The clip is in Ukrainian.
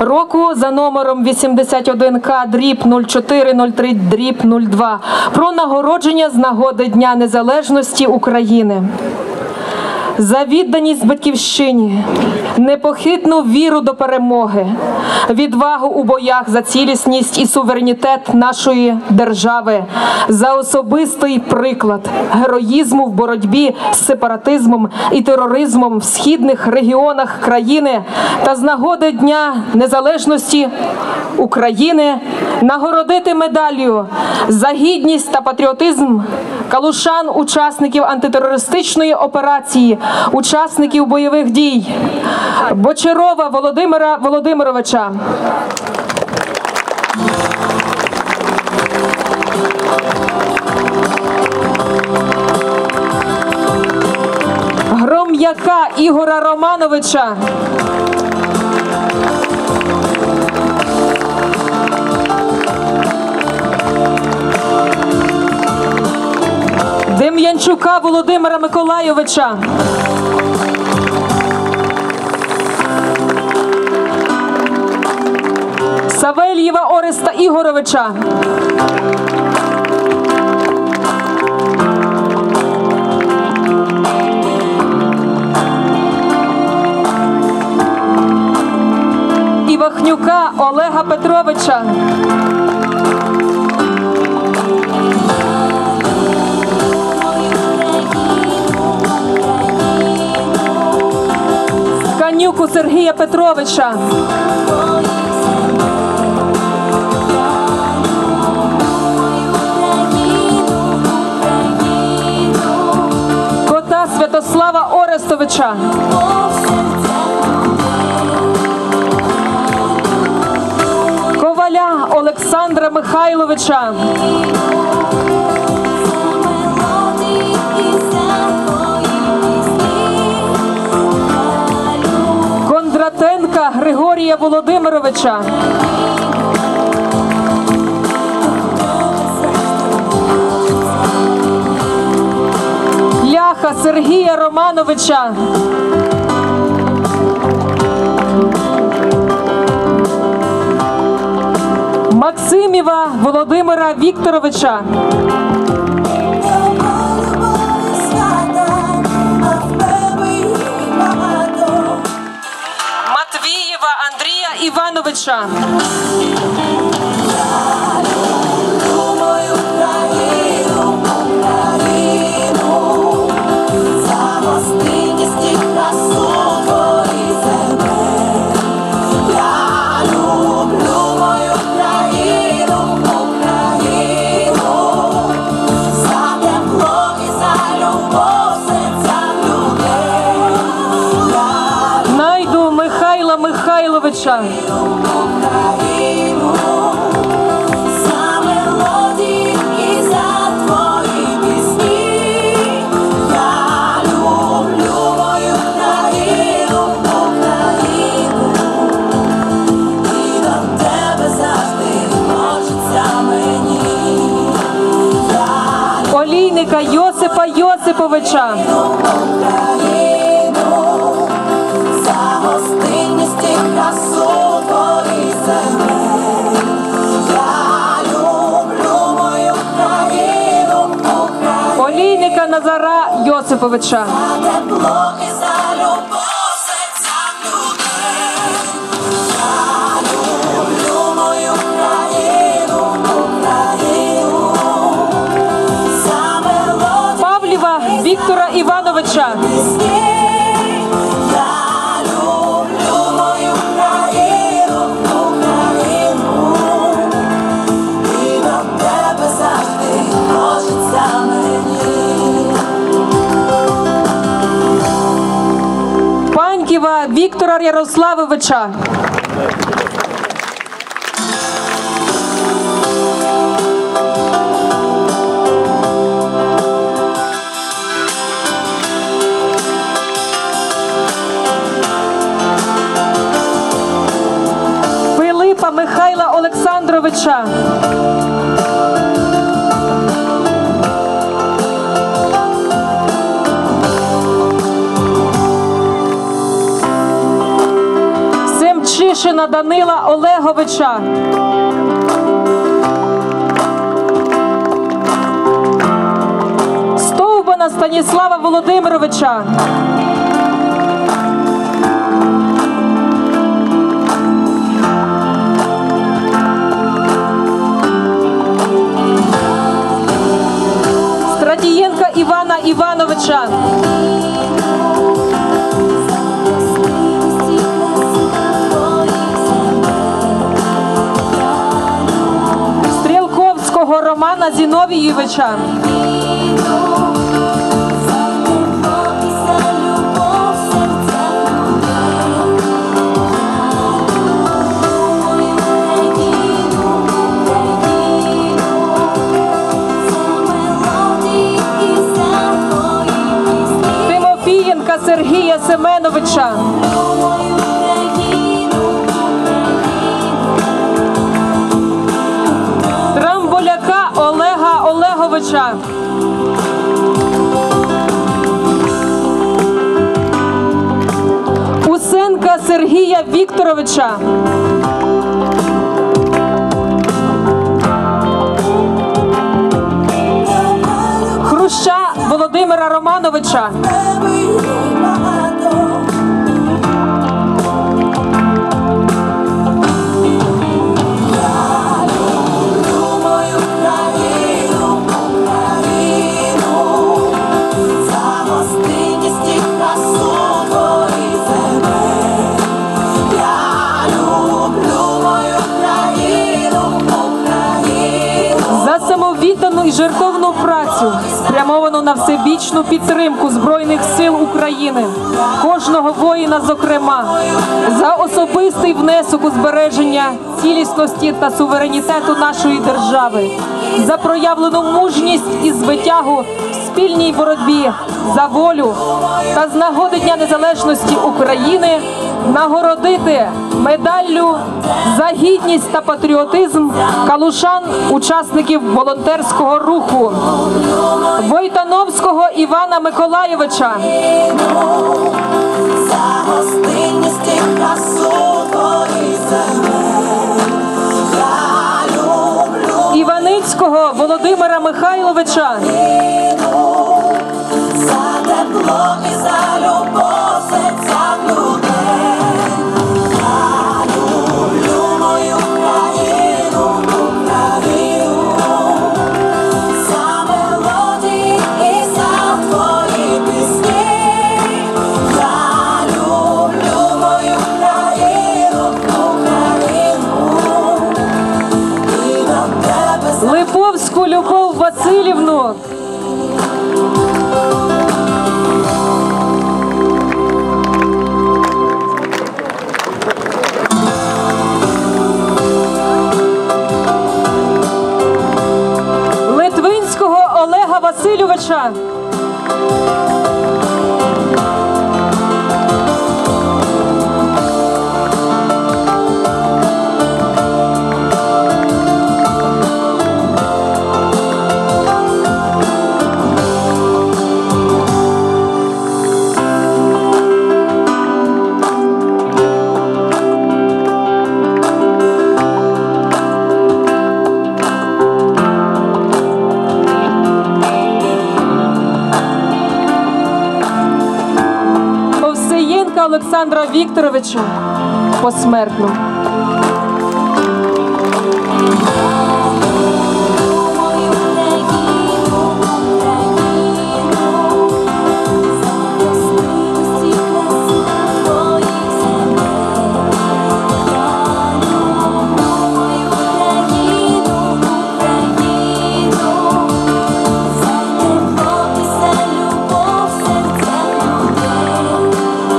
року за номером 81К дріб 0403 дріб 02 про нагородження з нагоди Дня Незалежності України. За відданість батьківщині, непохитну віру до перемоги, відвагу у боях за цілісність і суверенітет нашої держави, за особистий приклад героїзму в боротьбі з сепаратизмом і тероризмом в східних регіонах країни та з нагоди Дня Незалежності України нагородити медаллю за гідність та патріотизм калушан, учасників антитерористичної операції, учасників бойових дій Бочарова Володимира Володимировича. Гром'яка Ігора Романовича. Дем'янчука Володимира Миколайовича. Савельєва Ореста Ігоровича. Івахнюка Олега Петровича. Канюку Сергія Петровича. Орестовича. Коваля Олександра Михайловича. Кондратенка Григорія Володимировича. Ляха Сергія Романовича. Максимєва Володимира Вікторовича. Матвієва Андрія Івановича. Михайловича. Олійника Йосипа Йосиповича. За Йосиповича. Павліва Віктора Івановича. Паньківа Віктора Ярославовича. Пилипа Михайла Олександровича. Онишина Данила Олеговича. Стовбана Станіслава Володимировича. Стратієнка Івана Івановича. Романа Зіновійовича. Тимофієнка Сергія Семеновича. Олеговича. Усенка Сергія Вікторовича. Хруща Володимира Романовича. За самовіддану і жертовну працю, спрямовану на всебічну підтримку Збройних сил України, кожного воїна, зокрема, за особистий внесок у збереження цілісності та суверенітету нашої держави, за проявлену мужність і звитягу в спільній боротьбі за волю та з нагоди Дня Незалежності України нагородити медаллю за гідність та патріотизм калушан, учасників волонтерського руху. Войтановського Івана Миколаєвича, Іваницького Володимира Михайловича, за тепло і за любов Олександра Вікторовича посмертно.